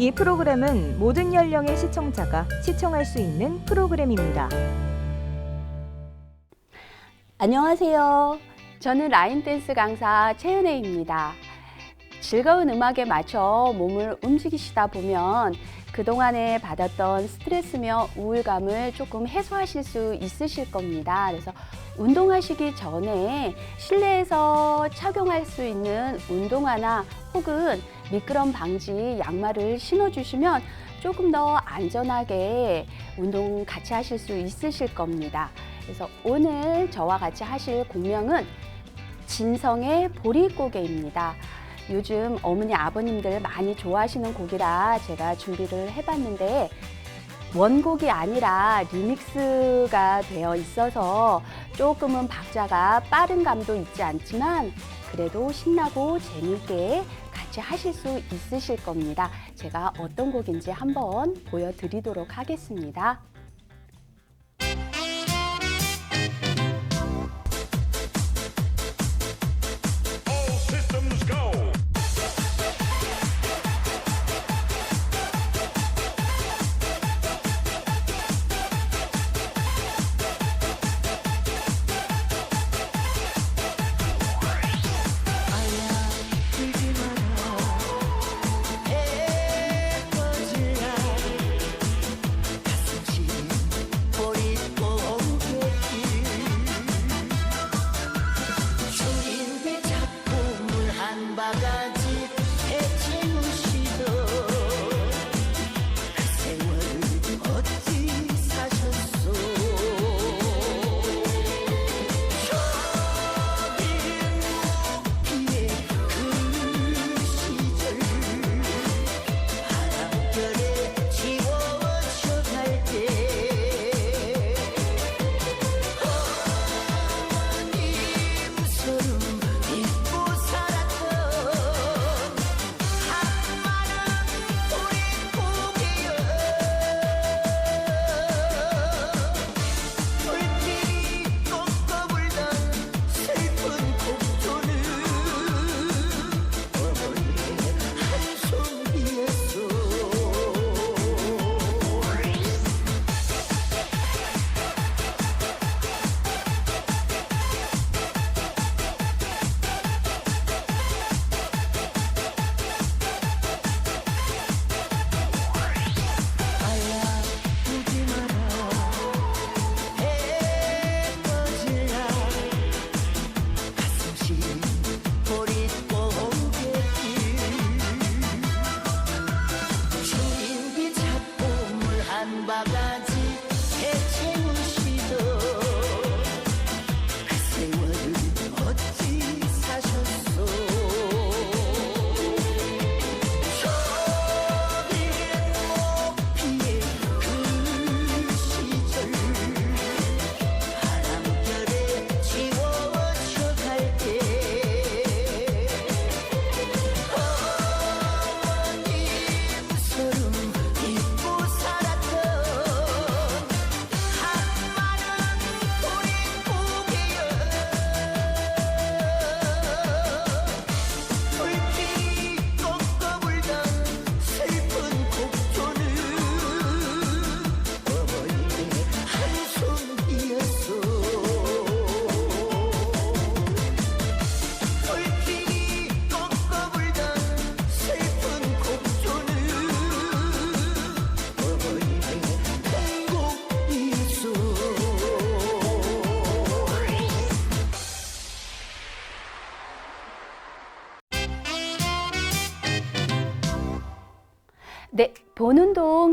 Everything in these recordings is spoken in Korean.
이 프로그램은 모든 연령의 시청자가 시청할 수 있는 프로그램입니다. 안녕하세요. 저는 라인 댄스 강사 최은혜입니다. 즐거운 음악에 맞춰 몸을 움직이시다 보면 그동안에 받았던 스트레스며 우울감을 조금 해소하실 수 있으실 겁니다. 그래서 운동하시기 전에 실내에서 착용할 수 있는 운동화나 혹은 미끄럼 방지 양말을 신어주시면 조금 더 안전하게 운동 같이 하실 수 있으실 겁니다. 그래서 오늘 저와 같이 하실 공명은 진성의 보릿고개입니다. 요즘 어머니 아버님들 많이 좋아하시는 곡이라 제가 준비를 해봤는데 원곡이 아니라 리믹스가 되어 있어서 조금은 박자가 빠른 감도 있지 않지만 그래도 신나고 재미있게 같이 하실 수 있으실 겁니다. 제가 어떤 곡인지 한번 보여드리도록 하겠습니다.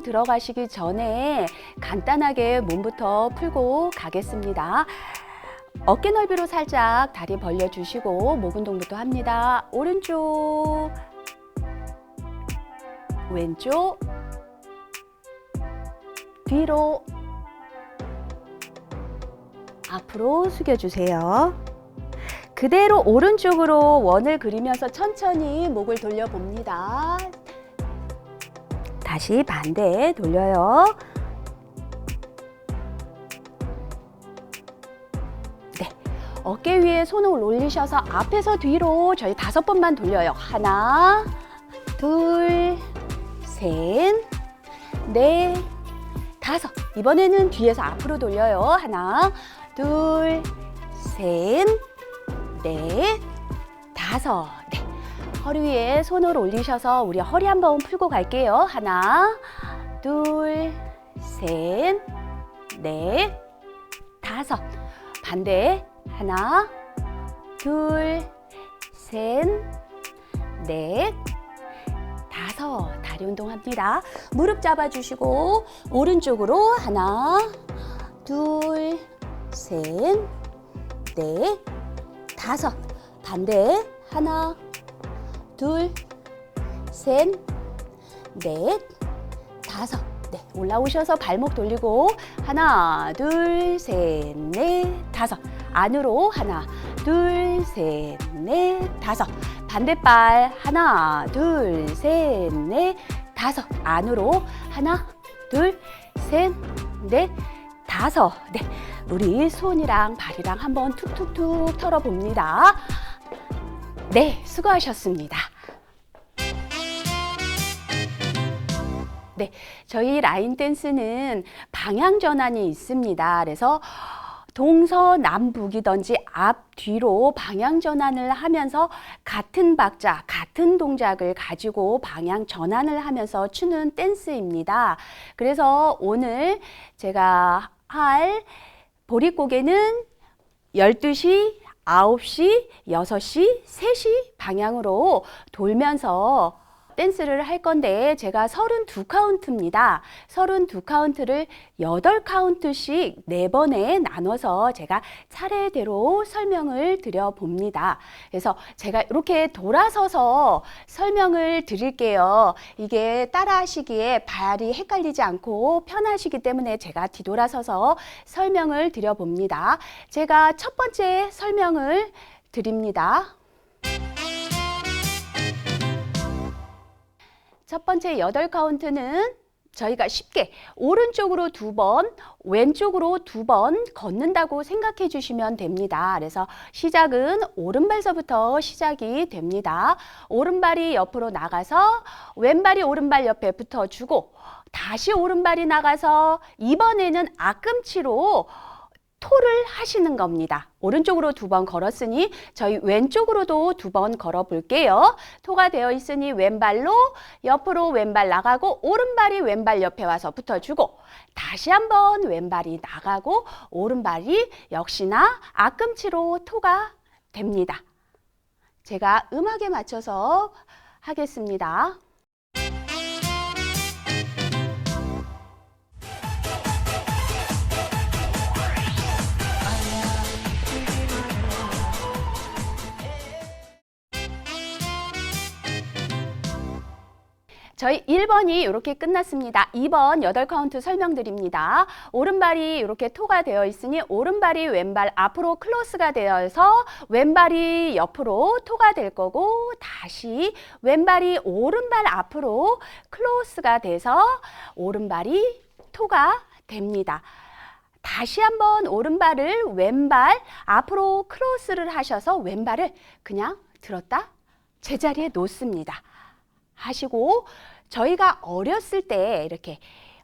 들어가시기 전에 간단하게 몸부터 풀고 가겠습니다. 어깨 넓이로 살짝 다리 벌려주시고 목 운동부터 합니다. 오른쪽, 왼쪽, 뒤로, 앞으로 숙여주세요. 그대로 오른쪽으로 원을 그리면서 천천히 목을 돌려봅니다. 다시 반대 돌려요. 네. 어깨 위에 손을 올리셔서 앞에서 뒤로 저희 다섯 번만 돌려요. 하나, 둘, 셋, 넷, 다섯. 이번에는 뒤에서 앞으로 돌려요. 하나, 둘, 셋, 넷, 다섯. 네. 허리 위에 손을 올리셔서 우리 허리 한번 풀고 갈게요. 하나, 둘, 셋, 넷, 다섯. 반대. 하나, 둘, 셋, 넷, 다섯. 다리 운동합니다. 무릎 잡아주시고 오른쪽으로 하나, 둘, 셋, 넷, 다섯. 반대. 하나, 둘, 셋, 넷, 다섯. 네, 올라오셔서 발목 돌리고 하나, 둘, 셋, 넷, 다섯. 안으로 하나, 둘, 셋, 넷, 다섯. 반대발 하나, 둘, 셋, 넷, 다섯. 안으로 하나, 둘, 셋, 넷, 다섯. 네, 우리 손이랑 발이랑 한번 툭툭툭 털어봅니다. 네, 수고하셨습니다. 네, 저희 라인 댄스는 방향 전환이 있습니다. 그래서 동서남북이든지 앞, 뒤로 방향 전환을 하면서 같은 박자, 같은 동작을 가지고 방향 전환을 하면서 추는 댄스입니다. 그래서 오늘 제가 할 보릿고개는 12시, 9시, 6시, 3시 방향으로 돌면서 댄스를 할 건데 제가 32카운트입니다. 32카운트를 8카운트씩 4번에 나눠서 제가 차례대로 설명을 드려 봅니다. 그래서 제가 이렇게 돌아서서 설명을 드릴게요. 이게 따라 하시기에 발이 헷갈리지 않고 편하시기 때문에 제가 뒤돌아서서 설명을 드려 봅니다. 제가 첫 번째 설명을 드립니다. 첫 번째 여덟 카운트는 저희가 쉽게 오른쪽으로 두 번, 왼쪽으로 두 번 걷는다고 생각해 주시면 됩니다. 그래서 시작은 오른발서부터 시작이 됩니다. 오른발이 옆으로 나가서 왼발이 오른발 옆에 붙어주고 다시 오른발이 나가서 이번에는 앞꿈치로 토를 하시는 겁니다. 오른쪽으로 두 번 걸었으니 저희 왼쪽으로도 두 번 걸어 볼게요. 토가 되어 있으니 왼발로 옆으로 왼발 나가고 오른발이 왼발 옆에 와서 붙어주고 다시 한번 왼발이 나가고 오른발이 역시나 앞꿈치로 토가 됩니다. 제가 음악에 맞춰서 하겠습니다. 저희 1번이 이렇게 끝났습니다. 2번 8카운트 설명드립니다. 오른발이 이렇게 토가 되어 있으니 오른발이 왼발 앞으로 클로스가 되어서 왼발이 옆으로 토가 될 거고 다시 왼발이 오른발 앞으로 클로스가 돼서 오른발이 토가 됩니다. 다시 한번 오른발을 왼발 앞으로 크로스를 하셔서 왼발을 그냥 들었다 제자리에 놓습니다. 하시고 저희가 어렸을 때 이렇게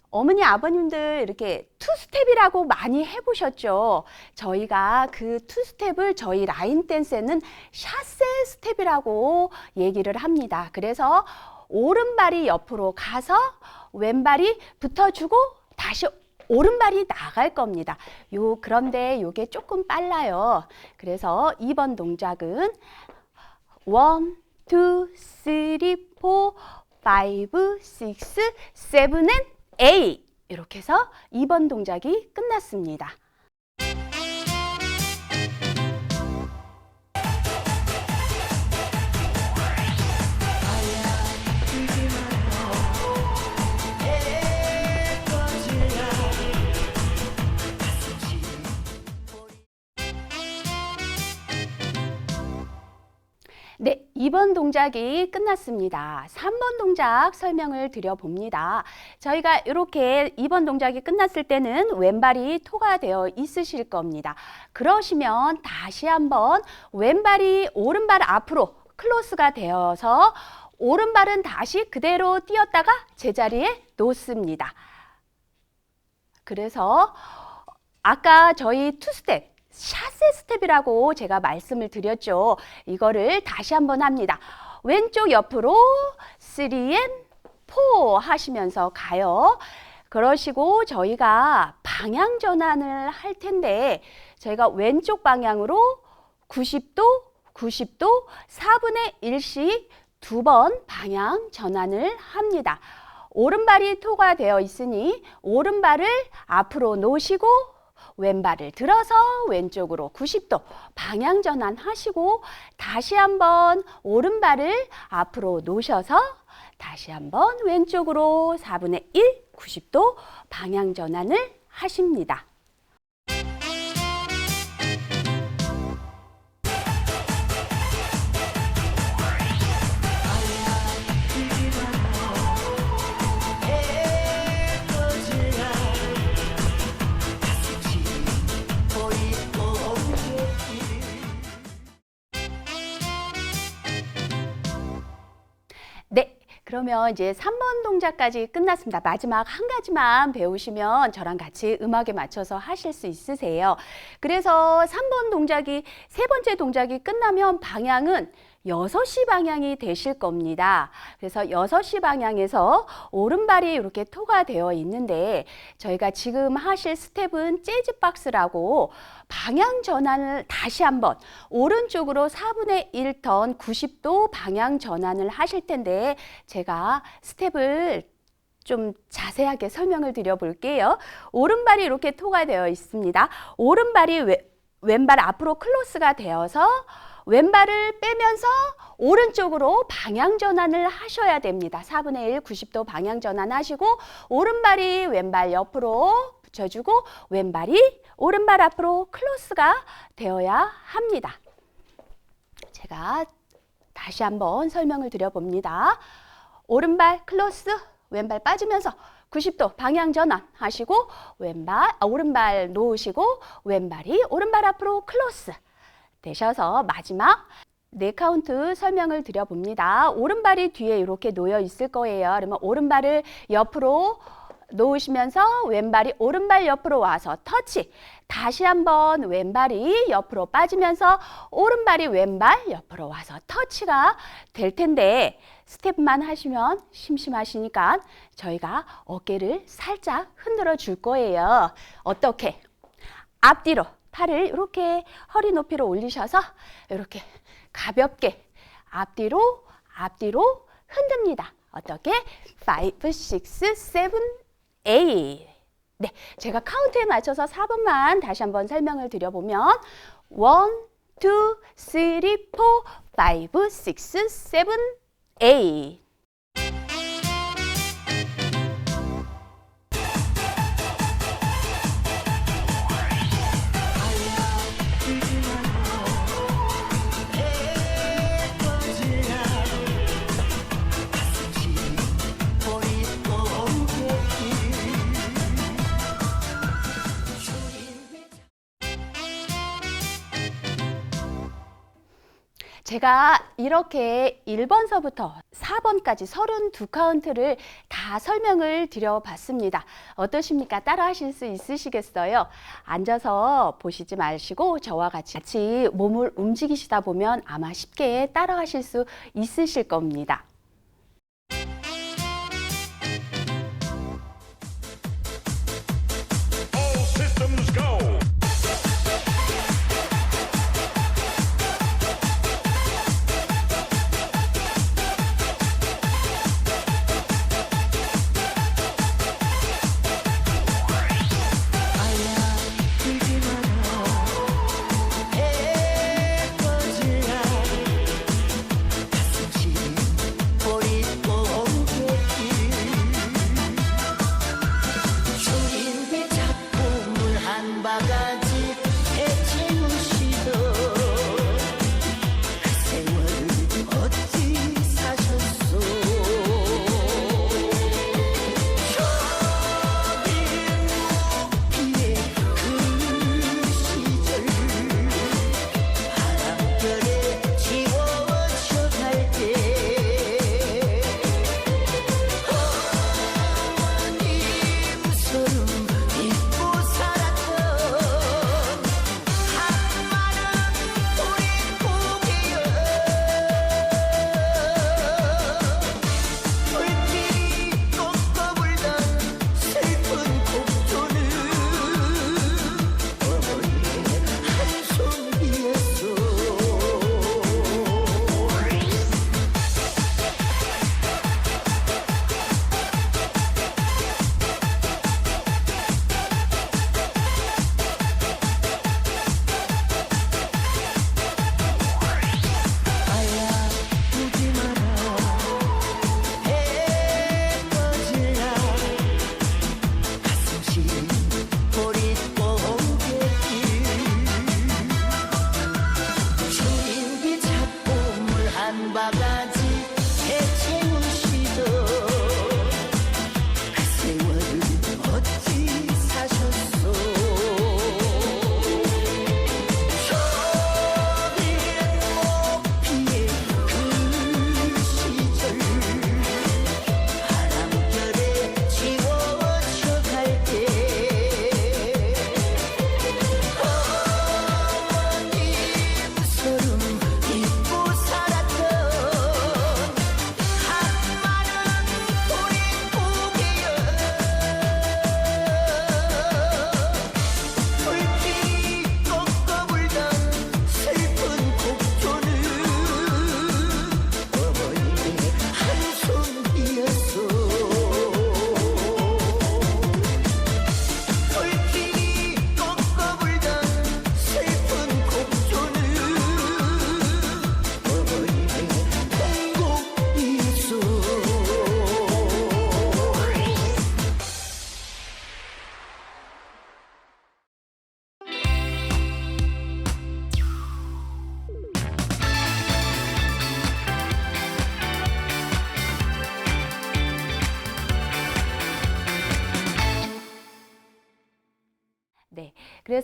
어머니 아버님들 이렇게 투스텝이라고 많이 해보셨죠. 저희가 그 투스텝을 저희 라인 댄스에는 샤세 스텝이라고 얘기를 합니다. 그래서 오른발이 옆으로 가서 왼발이 붙어주고 다시 오른발이 나갈 겁니다. 요 그런데 요게 조금 빨라요. 그래서 2번 동작은 원, 투, 쓰리, 포, 파이브, 식스, 세븐 앤 에잇 이렇게 해서 2번 동작이 끝났습니다. 네, 2번 동작이 끝났습니다. 3번 동작 설명을 드려봅니다. 저희가 이렇게 2번 동작이 끝났을 때는 왼발이 토가 되어 있으실 겁니다. 그러시면 다시 한번 왼발이 오른발 앞으로 클로스가 되어서 오른발은 다시 그대로 띄었다가 제자리에 놓습니다. 그래서 아까 저희 투 스텝, 샷세 스텝이라고 제가 말씀을 드렸죠. 이거를 다시 한번 합니다. 왼쪽 옆으로 3and 4 하시면서 가요. 그러시고 저희가 방향 전환을 할 텐데 저희가 왼쪽 방향으로 90도, 90도, 4분의 1씩 두 번 방향 전환을 합니다. 오른발이 토가 되어 있으니 오른발을 앞으로 놓으시고 왼발을 들어서 왼쪽으로 90도 방향 전환하시고 다시 한번 오른발을 앞으로 놓으셔서 다시 한번 왼쪽으로 4분의 1 90도 방향 전환을 하십니다. 네. 그러면 이제 3번 동작까지 끝났습니다. 마지막 한 가지만 배우시면 저랑 같이 음악에 맞춰서 하실 수 있으세요. 그래서 3번 동작이 세 번째 동작이 끝나면 방향은 6시 방향이 되실 겁니다. 그래서 6시 방향에서 오른발이 이렇게 토가 되어 있는데 저희가 지금 하실 스텝은 재즈 박스라고 방향 전환을 다시 한번 오른쪽으로 4분의 1턴 90도 방향 전환을 하실 텐데 제가 스텝을 좀 자세하게 설명을 드려 볼게요. 오른발이 이렇게 토가 되어 있습니다. 오른발이 왼- 왼발 앞으로 클로스가 되어서 왼발을 빼면서 오른쪽으로 방향 전환을 하셔야 됩니다. 4분의 1, 90도 방향 전환하시고 오른발이 왼발 옆으로 붙여주고 왼발이 오른발 앞으로 클로스가 되어야 합니다. 제가 다시 한번 설명을 드려봅니다. 오른발 클로스, 왼발 빠지면서 90도 방향 전환 하시고 왼발 아, 오른발 놓으시고 왼발이 오른발 앞으로 클로스 되셔서 마지막 네 카운트 설명을 드려봅니다. 오른발이 뒤에 이렇게 놓여 있을 거예요. 그러면 오른발을 옆으로 놓으시면서 왼발이 오른발 옆으로 와서 터치. 다시 한번 왼발이 옆으로 빠지면서 오른발이 왼발 옆으로 와서 터치가 될 텐데 스텝만 하시면 심심하시니까 저희가 어깨를 살짝 흔들어 줄 거예요. 어떻게? 앞뒤로 팔을 이렇게 허리 높이로 올리셔서 이렇게 가볍게 앞뒤로 앞뒤로 흔듭니다. 어떻게? 5, 6, 7, 8. 네, 제가 카운트에 맞춰서 4번만 다시 한번 설명을 드려보면 1, 2, 3, 4, 5, 6, 7, 8. 제가 이렇게 1번서부터 4번까지 32카운트를 다 설명을 드려봤습니다. 어떠십니까? 따라 하실 수 있으시겠어요? 앉아서 보시지 마시고 저와 같이, 같이 몸을 움직이시다 보면 아마 쉽게 따라 하실 수 있으실 겁니다.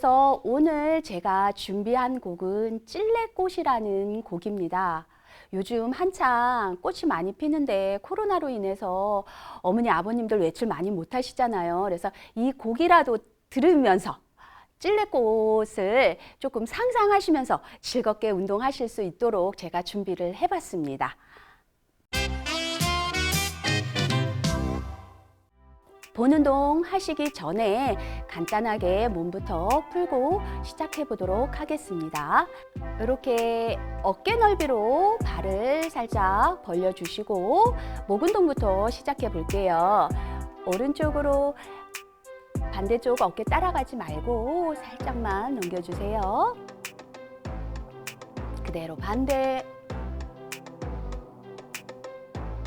그래서 오늘 제가 준비한 곡은 찔레꽃이라는 곡입니다. 요즘 한창 꽃이 많이 피는데 코로나로 인해서 어머니 아버님들 외출 많이 못 하시잖아요. 그래서 이 곡이라도 들으면서 찔레꽃을 조금 상상하시면서 즐겁게 운동하실 수 있도록 제가 준비를 해봤습니다. 본 운동 하시기 전에 간단하게 몸부터 풀고 시작해 보도록 하겠습니다. 이렇게 어깨 넓이로 발을 살짝 벌려 주시고 목 운동부터 시작해 볼게요. 오른쪽으로 반대쪽 어깨 따라가지 말고 살짝만 넘겨주세요. 그대로 반대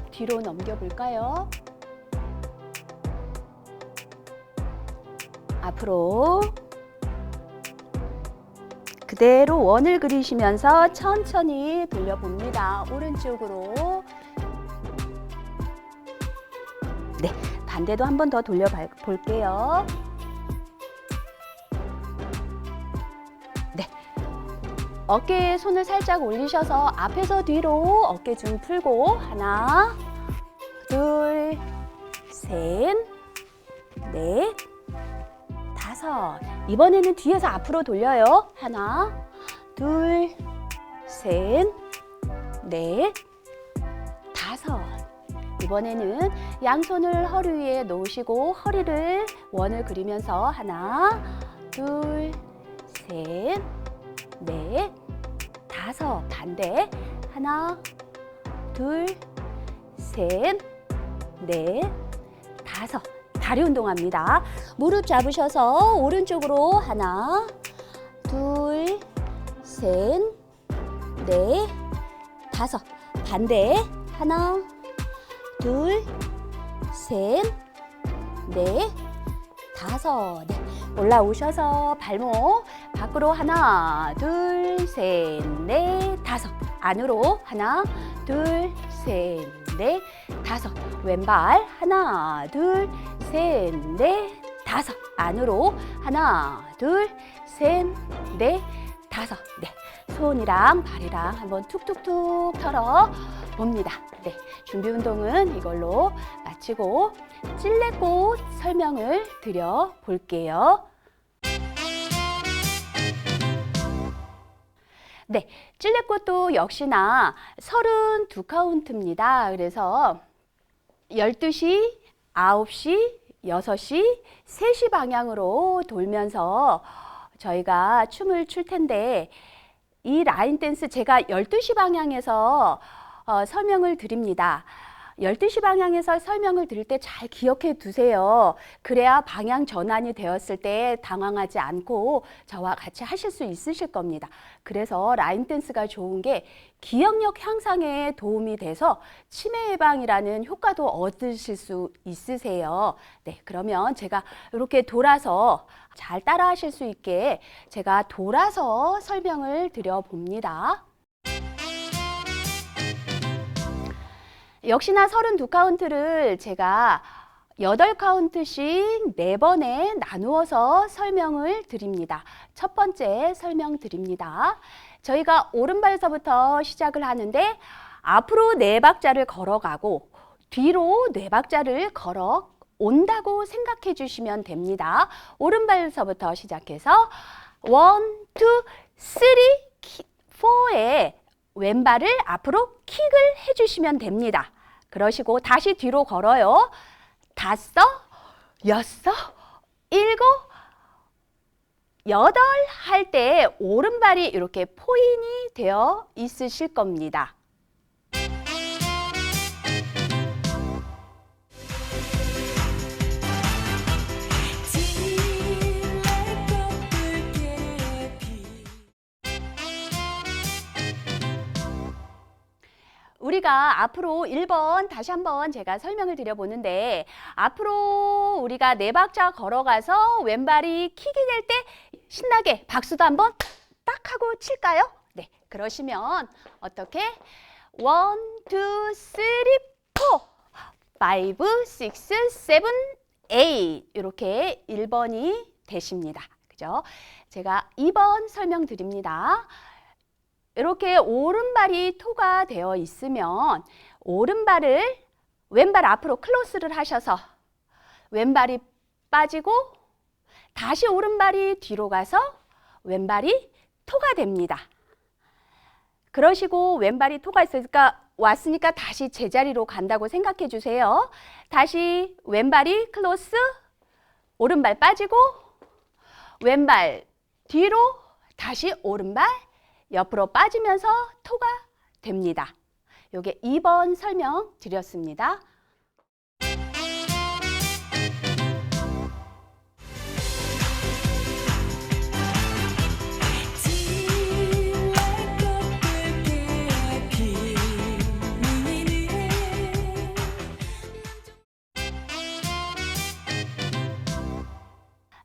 뒤로 넘겨볼까요? 앞으로 그대로 원을 그리시면서 천천히 돌려봅니다. 오른쪽으로 네, 반대도 한 번 더 돌려 볼게요. 네. 어깨에 손을 살짝 올리셔서 앞에서 뒤로 어깨 좀 풀고 하나, 둘, 셋, 넷, 다섯. 이번에는 뒤에서 앞으로 돌려요. 하나, 둘, 셋, 넷, 다섯. 이번에는 양손을 허리 위에 놓으시고 허리를 원을 그리면서 하나, 둘, 셋, 넷, 다섯. 반대. 하나, 둘, 셋, 넷, 다섯. 다리 운동합니다. 무릎 잡으셔서 오른쪽으로 하나, 둘, 셋, 넷, 다섯. 반대. 하나, 둘, 셋, 넷, 다섯. 네. 올라오셔서 발목 밖으로 하나, 둘, 셋, 넷, 다섯. 안으로 하나, 둘, 셋, 넷, 다섯. 왼발 하나, 둘, 셋, 넷, 다섯. 안으로 하나, 둘, 셋, 넷, 다섯. 네. 손이랑 발이랑 한번 툭툭툭 털어 봅니다. 네. 준비 운동은 이걸로 마치고 찔레꽃 설명을 드려 볼게요. 네, 찔레꽃도 역시나 32카운트입니다. 그래서 12시, 9시, 6시, 3시 방향으로 돌면서 저희가 춤을 출 텐데 이 라인 댄스 제가 12시 방향에서 어, 설명을 드립니다. 12시 방향에서 설명을 드릴 때 잘 기억해 두세요. 그래야 방향 전환이 되었을 때 당황하지 않고 저와 같이 하실 수 있으실 겁니다. 그래서 라인 댄스가 좋은 게 기억력 향상에 도움이 돼서 치매 예방이라는 효과도 얻으실 수 있으세요. 네, 그러면 제가 이렇게 돌아서 잘 따라 하실 수 있게 제가 돌아서 설명을 드려 봅니다. 역시나 32카운트를 제가 8카운트씩 4번에 나누어서 설명을 드립니다. 첫 번째 설명 드립니다. 저희가 오른발서부터 시작을 하는데 앞으로 네 박자를 걸어가고 뒤로 네 박자를 걸어 온다고 생각해 주시면 됩니다. 오른발서부터 시작해서 원, 투, 쓰리, 포에 왼발을 앞으로 킥을 해주시면 됩니다. 그러시고 다시 뒤로 걸어요. 다섯, 여섯, 일곱, 여덟 할 때 오른발이 이렇게 포인이 되어 있으실 겁니다. 우리가 앞으로 1번 다시 한번 제가 설명을 드려보는데 앞으로 우리가 네 박자 걸어가서 왼발이 킥이 될 때 신나게 박수도 한번 딱 하고 칠까요? 네, 그러시면 어떻게? 원, 투, 쓰리, 포, 파이브, 식스, 세븐, 에잇 이렇게 1번이 되십니다. 그죠? 제가 2번 설명드립니다. 이렇게 오른발이 토가 되어 있으면 오른발을 왼발 앞으로 클로스를 하셔서 왼발이 빠지고 다시 오른발이 뒤로 가서 왼발이 토가 됩니다. 그러시고 왼발이 토가 있으니까 왔으니까 다시 제자리로 간다고 생각해 주세요. 다시 왼발이 클로스, 오른발 빠지고 왼발 뒤로 다시 오른발 옆으로 빠지면서 토가 됩니다. 요게 2번 설명 드렸습니다.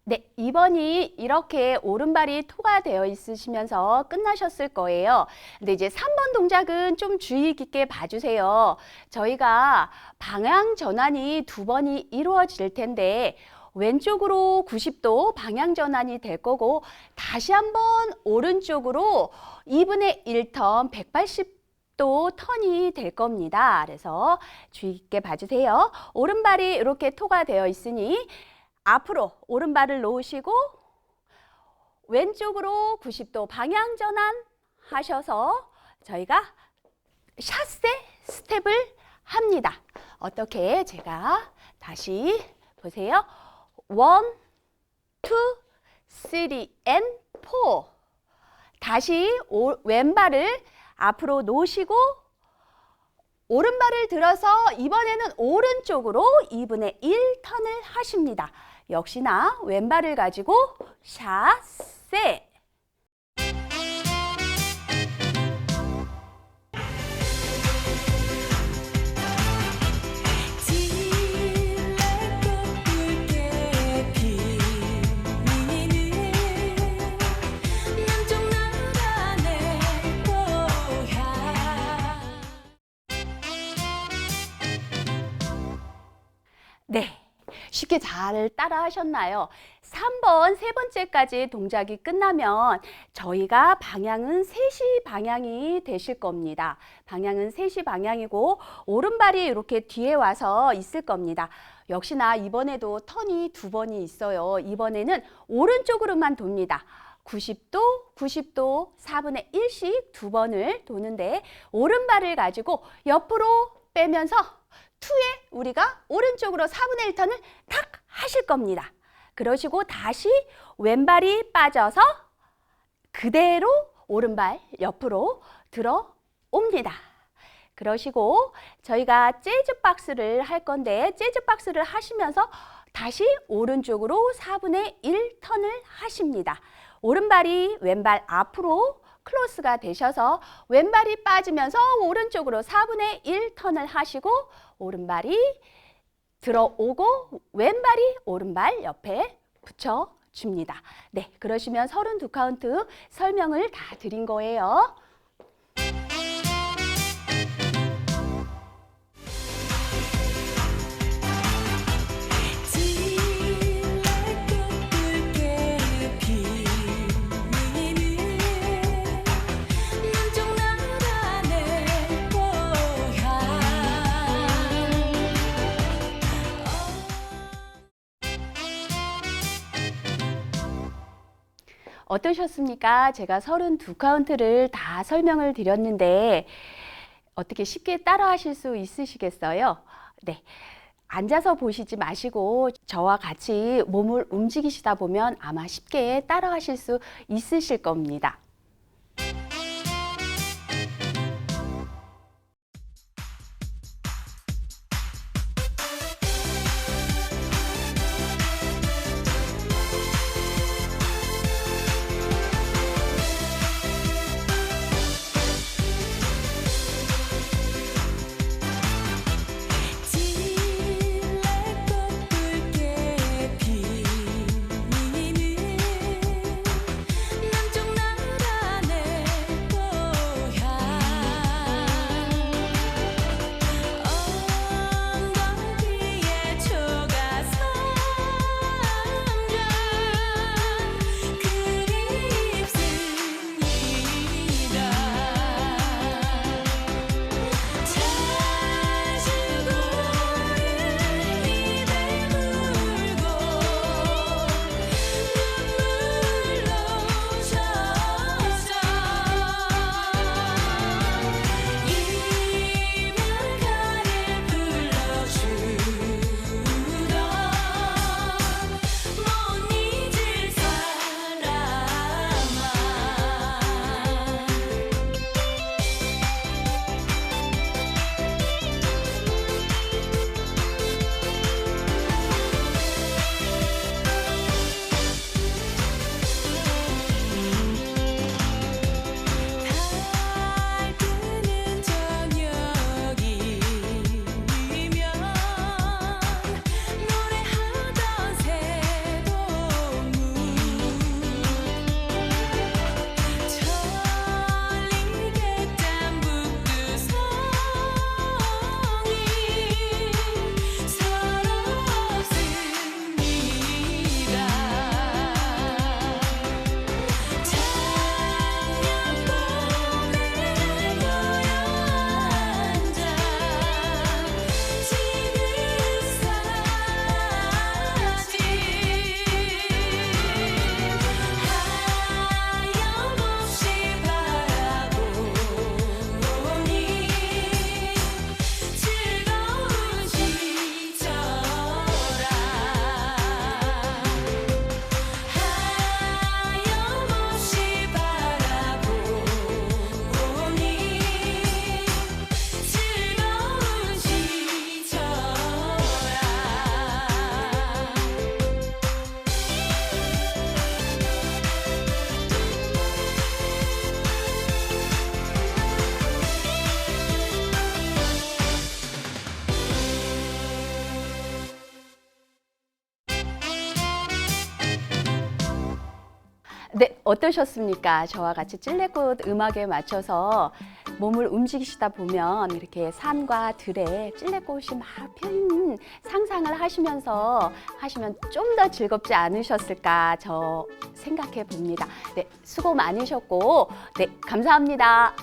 네, 2번이 이렇게 오른발이 토가 되어 있으시면서 끝나셨을 거예요. 근데 이제 3번 동작은 좀 주의 깊게 봐주세요. 저희가 방향 전환이 두 번이 이루어질 텐데 왼쪽으로 90도 방향 전환이 될 거고 다시 한번 오른쪽으로 2분의 1턴 180도 턴이 될 겁니다. 그래서 주의 깊게 봐주세요. 오른발이 이렇게 토가 되어 있으니 앞으로 오른발을 놓으시고 왼쪽으로 90도 방향 전환 하셔서 저희가 샷세 스텝을 합니다. 어떻게 제가 다시 보세요. 원, 투, 쓰리, 앤, 포. 다시 오, 왼발을 앞으로 놓으시고 오른발을 들어서 이번에는 오른쪽으로 2분의 1 턴을 하십니다. 역시나 왼발을 가지고 샷세. 쉽게 잘 따라 하셨나요? 3번 세 번째까지 동작이 끝나면 저희가 방향은 3시 방향이 되실 겁니다. 방향은 3시 방향이고 오른발이 이렇게 뒤에 와서 있을 겁니다. 역시나 이번에도 턴이 두 번이 있어요. 이번에는 오른쪽으로만 돕니다. 90도, 90도, 4분의 1씩 두 번을 도는데 오른발을 가지고 옆으로 빼면서 투에 우리가 오른쪽으로 4분의 1턴을 탁 하실 겁니다. 그러시고 다시 왼발이 빠져서 그대로 오른발 옆으로 들어옵니다. 그러시고 저희가 재즈 박스를 할 건데 재즈 박스를 하시면서 다시 오른쪽으로 4분의 1 턴을 하십니다. 오른발이 왼발 앞으로 클로스가 되셔서 왼발이 빠지면서 오른쪽으로 4분의 1 턴을 하시고 오른발이 들어오고 왼발이 오른발 옆에 붙여 줍니다. 네, 그러시면 32카운트 설명을 다 드린 거예요. 어떠셨습니까? 제가 32카운트를 다 설명을 드렸는데 어떻게 쉽게 따라 하실 수 있으시겠어요? 네. 앉아서 보시지 마시고 저와 같이 몸을 움직이시다 보면 아마 쉽게 따라 하실 수 있으실 겁니다. 어떠셨습니까? 저와 같이 찔레꽃 음악에 맞춰서 몸을 움직이시다 보면 이렇게 산과 들에 찔레꽃이 막 펴있는 상상을 하시면서 하시면 좀 더 즐겁지 않으셨을까 저 생각해 봅니다. 네, 수고 많으셨고, 네, 감사합니다.